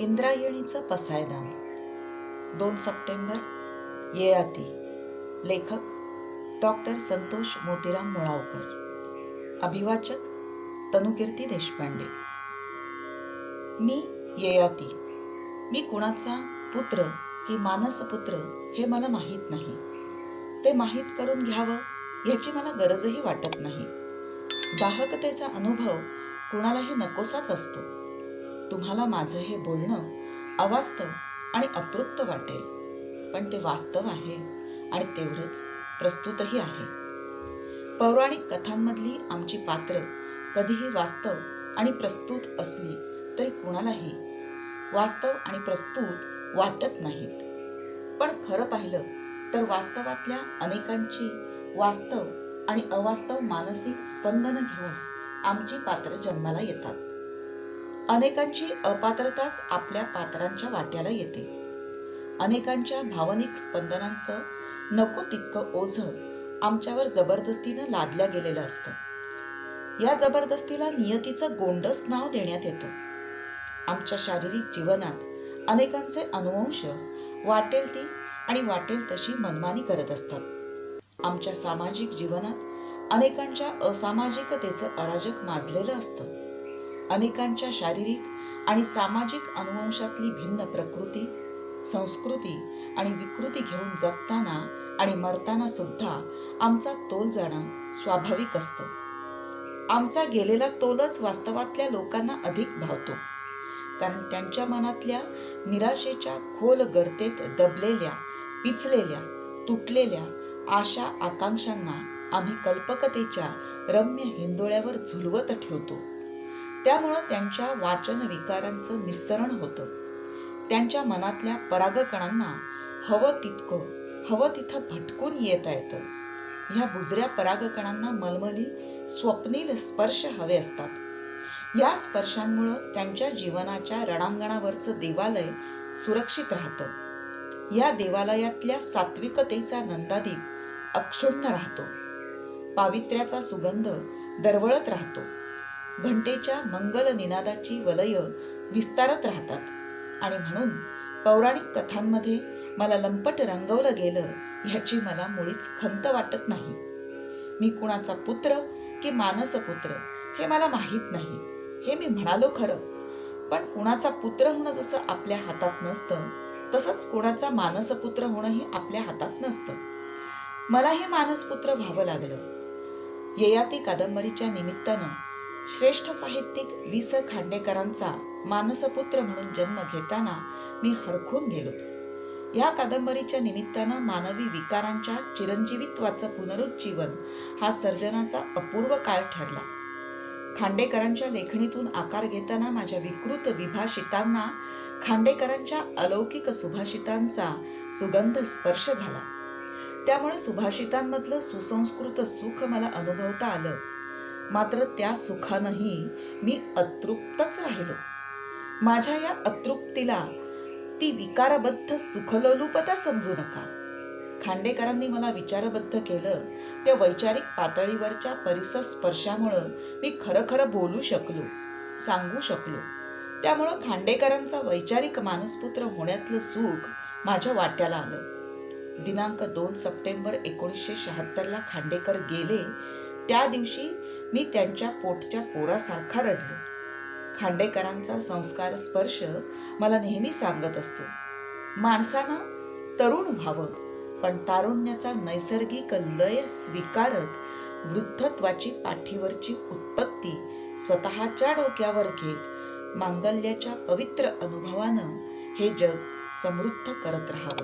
इंद्रायणीचं पसायदान. दोन सप्टेंबर येयाती. लेखक डॉक्टर संतोष मोतीराम मुळावकर. अभिवाचक तनुकीर्ती देशपांडे. मी येयाती. मी कुणाचा पुत्र की मानसपुत्र हे मला माहीत नाही. ते माहीत करून घ्यावं याची मला गरजही वाटत नाही. दाहकतेचा अनुभव कुणालाही नकोसाच असतो. तुम्हाला माझं हे बोलणं अवास्तव आणि अपृप्त वाटेल. पण ते वास्तव आहे आणि तेवढंच प्रस्तुतही आहे. पौराणिक कथांमधली आमची पात्र कधीही वास्तव आणि प्रस्तुत असली तरी कुणालाही वास्तव आणि प्रस्तुत वाटत नाहीत. पण खरं पाहिलं तर वास्तवातल्या अनेकांची वास्तव आणि अवास्तव मानसिक स्पंदनं घेऊन आमची पात्र जन्माला येतात. अनेकांची अपात्रताच आपल्या पात्रांच्या वाट्याला येते. अनेकांच्या भावनिक स्पंदनांचं नको तितकं ओझं आमच्यावर जबरदस्तीनं लादल्या गेलेलं असतं. या जबरदस्तीला नियतीचं गोंडस नाव देण्यात येतं. आमच्या शारीरिक जीवनात अनेकांचे अनुवंश वाटेल ती आणि वाटेल तशी मनमानी करत असतात. आमच्या सामाजिक जीवनात अनेकांच्या असामाजिकतेचं अराजक माजलेलं असतं. अनेकांच्या शारीरिक आणि सामाजिक अनुवंशातली भिन्न प्रकृती संस्कृती आणि विकृती घेऊन जगताना आणि मरताना सुद्धा आमचा तोल जाणं स्वाभाविक असतं. आमचा गेलेला तोलच वास्तवातल्या लोकांना अधिक भावतो. कारण त्यांच्या मनातल्या निराशेच्या खोल गर्तेत दबलेल्या पिचलेल्या तुटलेल्या आशा आकांक्षांना आम्ही कल्पकतेच्या रम्य हिंदोळ्यावर झुलवत ठेवतो. त्यामुळं त्यांच्या वाचन विकारांचं निस्सरण होतं. त्यांच्या मनातल्या परागकणांना हवं तितकं हवं तिथं भटकून येता येतं. ह्या बुजऱ्या परागकणांना मलमली स्वप्नील स्पर्श हवे असतात. या स्पर्शांमुळं त्यांच्या जीवनाच्या रणांगणावरचं देवालय सुरक्षित राहतं. या देवालयातल्या सात्विकतेचा नंदादीप अक्षुण्ण राहतो. पावित्र्याचा सुगंध दरवळत राहतो. घंटेच्या मंगल निनादाची वलय विस्तारत राहतात. आणि म्हणून पौराणिक कथांमध्ये मला लंपट रंगवलं गेलं ह्याची मला मुळीच खंत वाटत नाही. मी कुणाचा पुत्र की मानसपुत्र हे मला माहीत नाही हे मी म्हणालो खरं. पण कुणाचा पुत्र होणं जसं आपल्या हातात नसतं तसंच कुणाचा मानसपुत्र होणंही आपल्या हातात नसतं. मला हे मानसपुत्र व्हावं लागलं. ययाती कादंबरीच्या निमित्तानं श्रेष्ठ साहित्यिक वि स खांडेकरांचा मानसपुत्र म्हणून जन्म घेताना मी हरखून गेलो. या कादंबरीच्या निमित्तानं मानवी विकारांच्या चिरंजीवित्वाचं पुनरुज्जीवन हा सर्जनाचा अपूर्व काळ ठरला. खांडेकरांच्या लेखणीतून आकार घेताना माझ्या विकृत विभाषितांना खांडेकरांच्या अलौकिक सुभाषितांचा सुगंध स्पर्श झाला. त्यामुळे सुभाषितांमधलं सुसंस्कृत सुख मला अनुभवता आलं. मात्र त्या सुखानंही मी अतृप्तच राहिलो. माझ्या या अतृप्तीला ती विकारबद्ध सुखलोलुपता समजू नका. खांडेकरांनी मला विचारबद्ध केलं त्या वैचारिक पातळीवरच्या परिसर स्पर्शामुळं मी खरं खरं बोलू शकलो सांगू शकलो. त्यामुळं खांडेकरांचा वैचारिक मानसपुत्र होण्यातलं सुख माझ्या वाट्याला आलं. दिनांक दोन सप्टेंबर एकोणीसशे शहात्तरला खांडेकर गेले त्या दिवशी मी त्यांच्या पोटच्या पोरासारखा रडलो. खांडेकरांचा संस्कार स्पर्श मला नेहमी सांगत असतो. माणसानं तरुण व्हावं पण तारुण्याचा नैसर्गिक लय स्वीकारत वृद्धत्वाची पाठीवरची उत्पत्ती स्वतःच्या डोक्यावर घेत मांगल्याच्या पवित्र अनुभवानं हे जग समृद्ध करत राहावं.